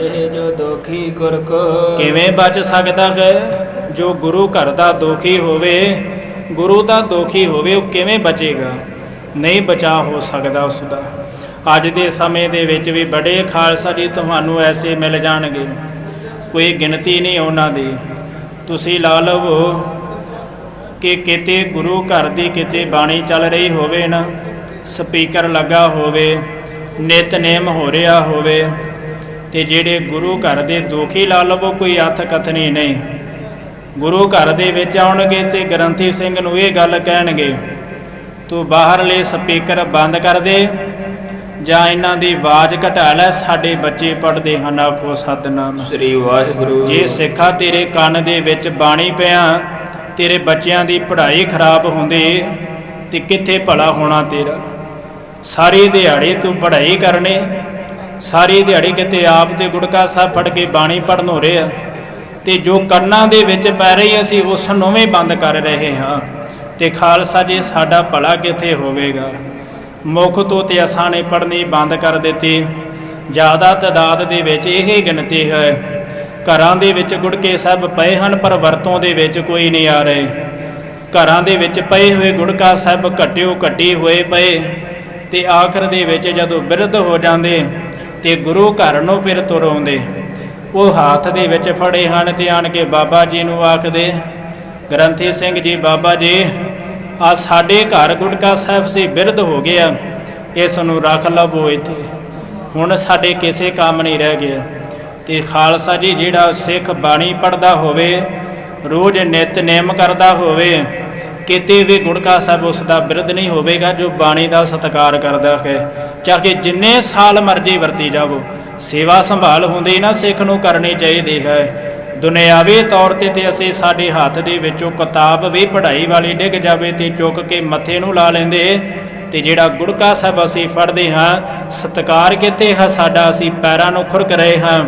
ਇਹ ਜੋ ਦੋਖੀ ਗੁਰ ਕੋ ਕਿਵੇਂ ਬਚ ਸਕਦਾ ਹੈ? ਜੋ ਗੁਰੂ ਘਰ ਦਾ ਦੁਖੀ ਹੋਵੇ, ਗੁਰੂ ਦਾ ਦੁਖੀ ਹੋਵੇ, ਉਹ ਕਿਵੇਂ ਬਚੇਗਾ? ਨਹੀਂ ਬਚਾ ਹੋ ਸਕਦਾ ਉਸ ਦਾ ਅੱਜ ਦੇ ਸਮੇਂ ਦੇ ਵਿੱਚ ਵੀ ਬੜੇ ਖਾਲਸਾ ਜੀ ਤੁਹਾਨੂੰ ਐਸੇ ਮਿਲ ਜਾਣਗੇ। ਕੋਈ ਗਿਣਤੀ ਨਹੀਂ ਉਹਨਾਂ ਦੀ। ਤੁਸੀਂ ਲਾ ਲਵੋ ਕਿ ਕਿਤੇ ਗੁਰੂ ਘਰ ਦੀ ਕਿਤੇ ਬਾਣੀ ਚੱਲ ਰਹੀ ਹੋਵੇ ਨਾ, ਸਪੀਕਰ ਲੱਗਾ ਹੋਵੇ, ਨਿਤਨੇਮ ਹੋ ਰਿਹਾ ਹੋਵੇ ਤੇ ਜਿਹੜੇ ਗੁਰੂ ਘਰ ਦੇ ਦੋਖੀ ਲਾ ਲਵੋ ਕੋਈ ਅਥ ਕਥਨੀ ਨਹੀਂ। ਗੁਰੂ ਘਰ ਦੇ ਵਿੱਚ ਆਉਣਗੇ ਤੇ ਗ੍ਰੰਥੀ ਸਿੰਘ ਨੂੰ ਇਹ ਗੱਲ ਕਹਿਣਗੇ ਤੂੰ ਬਾਹਰਲੇ ਸਪੀਕਰ ਬੰਦ ਕਰ ਦੇ ਜਾਂ ਇਹਨਾਂ ਦੀ ਆਵਾਜ਼ ਘਟਾ ਲੈ ਸਾਡੇ ਬੱਚੇ ਪੜਦੇ ਹਨ। ਆਖੋ ਸਤਨਾਮ। ਸ੍ਰੀ ਵਾਹਿਗੁਰੂ। ਜੇ ਸਿੱਖਾ ਤੇਰੇ ਕੰਨ ਦੇ ਵਿੱਚ ਬਾਣੀ ਪਿਆ ਤੇਰੇ ਬੱਚਿਆਂ ਦੀ ਪੜ੍ਹਾਈ ਖਰਾਬ ਹੁੰਦੀ ਤੇ ਕਿੱਥੇ ਭਲਾ ਹੋਣਾ ਤੇਰਾ? ਸਾਰੀ ਦਿਹਾੜੀ ਤੂੰ ਪੜ੍ਹਾਈ ਕਰਨੇ ਸਾਰੀ ਦਿਹਾੜੀ ਕਿਤੇ ਆਪ ਤੇ ਗੁੜਕਾ ਸਾਹਿਬ ਫੜ ਕੇ ਬਾਣੀ ਪੜਨ ਹੋ ਰਿਹਾ ਤੇ ਜੋ ਕੰਨਾਂ ਦੇ ਵਿੱਚ ਪੈ ਰਹੀ ਅਸੀਂ ਉਸ ਨੂੰ ਵੀ ਬੰਦ ਕਰ ਰਹੇ ਹਾਂ। ਤੇ ਖਾਲਸਾ ਜੀ, ਸਾਡਾ ਭਲਾ ਕਿੱਥੇ ਹੋਵੇਗਾ? ਮੁੱਖ ਤੋਂ ਤੇ ਅਸਾਂ ਨੇ ਪੜ੍ਹਨੀ ਬੰਦ ਕਰ ਦਿੱਤੀ। ਜ਼ਿਆਦਾ ਤਾਦਾਦ ਦੇ ਵਿੱਚ ਇਹ ਗਿਣਤੀ ਹੈ। ਘਰਾਂ ਦੇ ਵਿੱਚ ਗੁੜਕੇ ਸਭ ਪਏ ਹਨ, ਪਰ ਵਰਤੋਂ ਦੇ ਵਿੱਚ ਕੋਈ ਨਹੀਂ ਆ ਰਹੇ। ਘਰਾਂ ਦੇ ਵਿੱਚ ਪਏ ਹੋਏ ਗੁੜਕਾ ਸਭ ਘਟਿਓ ਘਟੀ ਹੋਏ ਪਏ। ਤੇ ਆਖਰ ਦੇ ਵਿੱਚ ਜਦੋਂ ਬਿਰਧ ਹੋ ਜਾਂਦੇ ਤੇ ਗੁਰੂ ਘਰ ਨੂੰ ਫਿਰ ਤੁਰ ਆਉਂਦੇ ਉਹ ਹੱਥ ਦੇ ਵਿੱਚ ਫੜੇ ਹਨ ਤੇ ਆਣ ਕੇ ਬਾਬਾ ਜੀ ਨੂੰ ਆਖਦੇ, ਗ੍ਰੰਥੀ ਸਿੰਘ ਜੀ, ਬਾਬਾ ਜੀ, ਆ ਸਾਡੇ ਘਰ ਗੁਟਕਾ ਸਾਹਿਬ ਸੀ, ਬਿਰਧ ਹੋ ਗਿਆ। ਇਸ ਨੂੰ ਰੱਖ ਲਵੋ ਇੱਥੇ। ਹੁਣ ਸਾਡੇ ਕਿਸੇ ਕੰਮ ਨਹੀਂ ਰਹਿ ਗਿਆ। ਤੇ ਖਾਲਸਾ ਜੀ, ਜਿਹੜਾ ਸਿੱਖ ਬਾਣੀ ਪੜਦਾ ਹੋਵੇ, ਰੋਜ਼ ਨਿਤਨੇਮ ਕਰਦਾ ਹੋਵੇ ਕਿਤੇ ਵੀ ਗੁੜਕਾ ਸਾਹਿਬ ਉਸ ਦਾ ਬਿਰਧ ਨਹੀਂ ਹੋਵੇਗਾ, ਜੋ ਬਾਣੀ ਦਾ ਸਤਿਕਾਰ ਕਰਦਾ ਹੈ। ਚਾਹੇ ਜਿੰਨੇ ਸਾਲ ਮਰਜ਼ੀ ਵਰਤੀ ਜਾਵੋ, ਸੇਵਾ ਸੰਭਾਲ ਹੁੰਦੀ ਨਾ ਸਿੱਖ ਨੂੰ ਕਰਨੀ ਚਾਹੀਦੀ ਹੈ। ਦੁਨਿਆਵੀ ਤੌਰ ਤੇ ਤੇ ਅਸੀਂ ਸਾਡੇ ਹੱਥ ਦੇ ਵਿੱਚੋਂ ਕਿਤਾਬ ਵੀ ਪੜ੍ਹਾਈ ਵਾਲੀ ਡਿੱਗ ਜਾਵੇ ਤੇ ਚੁੱਕ ਕੇ ਮੱਥੇ ਨੂੰ ਲਾ ਲੈਂਦੇ, ਤੇ ਜਿਹੜਾ ਗੁੜਕਾ ਸਾਹਿਬ ਅਸੀਂ ਫੜਦੇ ਹਾਂ, ਸਤਿਕਾਰ ਕਿਤੇ ਹੈ ਸਾਡਾ? ਅਸੀਂ ਪੈਰਾਂ ਨੂੰ ਖੁਰਕ ਰਹੇ ਹਾਂ,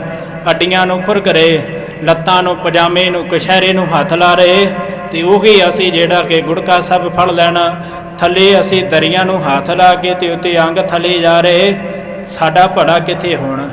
ਅੱਡੀਆਂ ਨੂੰ ਖੁਰਕ ਰਹੇ, ਲੱਤਾਂ ਨੂੰ ਪਜਾਮੇ ਨੂੰ, ਕਸ਼ਹਿਰੇ ਨੂੰ ਹੱਥ ਲਾ ਰਹੇ ਤੇ ਉਹੀ ਅਸੀਂ ਜਿਹੜਾ ਕਿ ਗੁੜਕਾ ਸਭ ਫੜ ਲੈਣਾ। ਥੱਲੇ ਅਸੀਂ ਦਰੀਆਂ ਨੂੰ ਹੱਥ ਲਾ ਕੇ ਤੇ ਉੱਤੇ ਅੰਗ ਥੱਲੇ ਜਾ ਰਹੇ। ਸਾਡਾ ਭਲਾ ਕਿੱਥੇ ਹੋਣਾ?